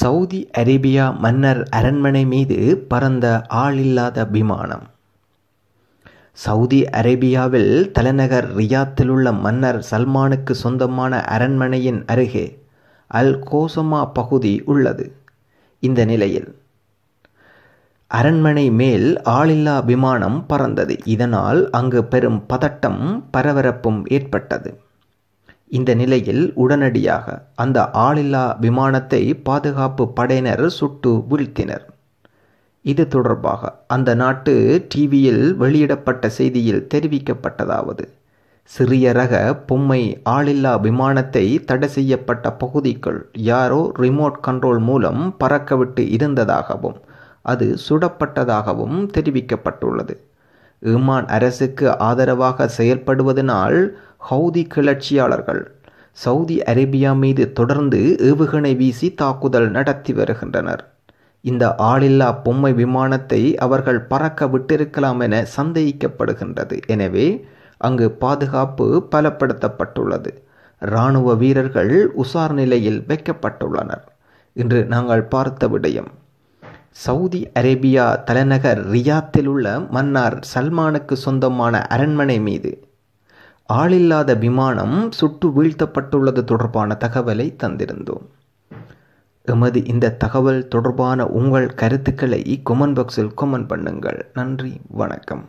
Saudi Arabia மன்னர் அரண்மனை மீது பறந்த ஆளில்லாத விமானம் சவுதி அரேபியாவில் தலைநகர் ரியாத்தில் உள்ள மன்னர் சல்மானுக்கு சொந்தமான அரண்மனையின் அருகே அல் கோசமா பகுதி உள்ளது. இந்த நிலையில் அரண்மனை மேல் ஆளில்லா விமானம் பறந்தது. இதனால் அங்கு பெரும் பதட்டம் பரபரப்பும் ஏற்பட்டது. இந்த நிலையில் உடனடியாக அந்த ஆளில்லா விமானத்தை பாதுகாப்பு படையினர் சுட்டு வீழ்த்தினர். இது தொடர்பாக அந்த நாட்டு டிவியில் வெளியிடப்பட்ட செய்தியில் தெரிவிக்கப்பட்டதாவது சிறிய ரக பொம்மை ஆளில்லா விமானத்தை தடை செய்யப்பட்ட பகுதிக்குள் யாரோ ரிமோட் கண்ட்ரோல் மூலம் பறக்கவிட்டு இருந்ததாகவும் அது சுடப்பட்டதாகவும் தெரிவிக்கப்பட்டுள்ளது. ஈமான் அரசுக்கு ஆதரவாக செயல்படுவதனால் ஹவுதி கிளர்ச்சியாளர்கள் சவுதி அரேபியா மீது தொடர்ந்து ஏவுகணை வீசி தாக்குதல் நடத்தி வருகின்றனர். இந்த ஆளில்லா பொம்மை விமானத்தை அவர்கள் பறக்க விட்டிருக்கலாம் என சந்தேகிக்கப்படுகின்றது. எனவே அங்கு பாதுகாப்பு பலப்படுத்தப்பட்டுள்ளது. இராணுவ வீரர்கள் உசார் நிலையில் வைக்கப்பட்டுள்ளனர். இன்று நாங்கள் பார்த்த விடயம் சவுதி அரேபியா தலைநகர் ரியாத்தில் உள்ள மன்னார் சல்மானுக்கு சொந்தமான அரண்மனை மீது. ஆளில்லாத விமானம் சுட்டு வீழ்த்தப்பட்டுள்ளது தொடர்பான தகவலை தந்திருந்தோம். எமது இந்த தகவல் தொடர்பான உங்கள் கருத்துக்களை கொமெண்ட் பாக்ஸில் கொமெண்ட் பண்ணுங்கள். நன்றி வணக்கம்.